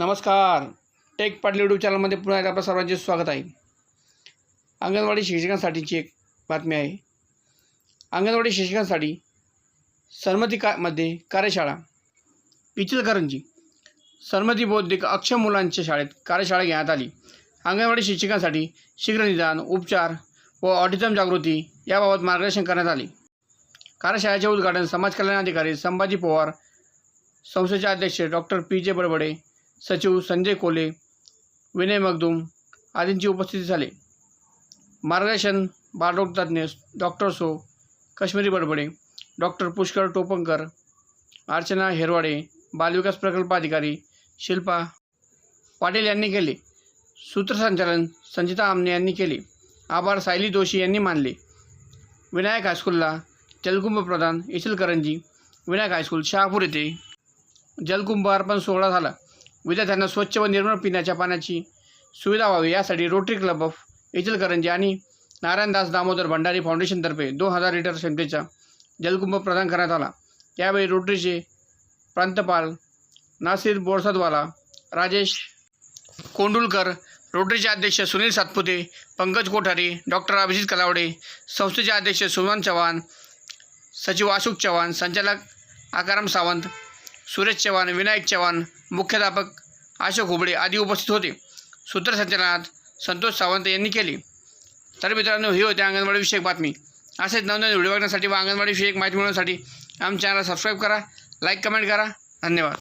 नमस्कार. Take Patil YouTube चॅनलमध्ये पुन्हा एकदा आपल्या सर्वांचे स्वागत आहे. अंगणवाडी शिक्षकांसाठीची एक बातमी आहे. अंगणवाडी शिक्षकांसाठी सरमती का मध्ये कार्यशाळा. इचलकरंजी. सरमती बौद्धिक अक्षम मुलांच्या शाळेत कार्यशाळा घेण्यात आली. अंगणवाडी शिक्षकांसाठी शीघ्र निदान उपचार व ऑटिझम जागृती याबाबत मार्गदर्शन करण्यात आले. कार्यशाळेचे उद्घाटन समाज कल्याण अधिकारी संभाजी पवार संस्थेचे अध्यक्ष डॉक्टर पी जे बडबडे सचिव संजय कोले विनय मगदूम आदींची उपस्थिती झाले. मार्गदर्शन बालरोगतज्ञ डॉक्टर सो काश्मीरी बडबडे डॉक्टर पुष्कर टोपंकर अर्चना हेरवाडे बालविकास प्रकल्प अधिकारी शिल्पा पाटील यांनी केले. सूत्रसंचालन संचिता आमने यांनी केले. आभार सायली जोशी यांनी मानले. विनायक हायस्कूलला जलकुंभ प्रधान इचलकरंजी विनायक हायस्कूल शहापूर येथे जलकुंभ अर्पण सोहळा झाला. विद्यार्थ्यांना स्वच्छ व निर्मळ पिण्याच्या पाण्याची सुविधा व्हावी. यासाठी रोटरी क्लब ऑफ इचलकरंजी आणि नारायणदास दामोदर भंडारी फाउंडेशनतर्फे दोन हजार लिटर क्षमतेचा जलकुंभ प्रदान करण्यात आला. यावेळी रोटरीचे प्रांतपाल नासिर बोरसदवाला राजेश कोंडुलकर रोटरीचे अध्यक्ष सुनील सातपुते पंकज कोठारी डॉक्टर अभिजित कलावडे संस्थेचे अध्यक्ष सुमन चव्हाण सचिव अशोक चव्हाण संचालक आकाराम सावंत सुरेश चव्हाण विनायक चव्हाण मुख्याध्यापक अशोक हुबळे आदी उपस्थित होते. सूत्रसंचालनात संतोष सावंत यांनी केली. तर मित्रांनो ही होती अंगणवाडीविषयक बातमी. असेच नवनवीन व्हिडिओ बघण्यासाठी व अंगणवाडीविषयक माहिती मिळवण्यासाठी आमच्या चॅनलला सबस्क्राईब करा लाईक कमेंट करा. धन्यवाद.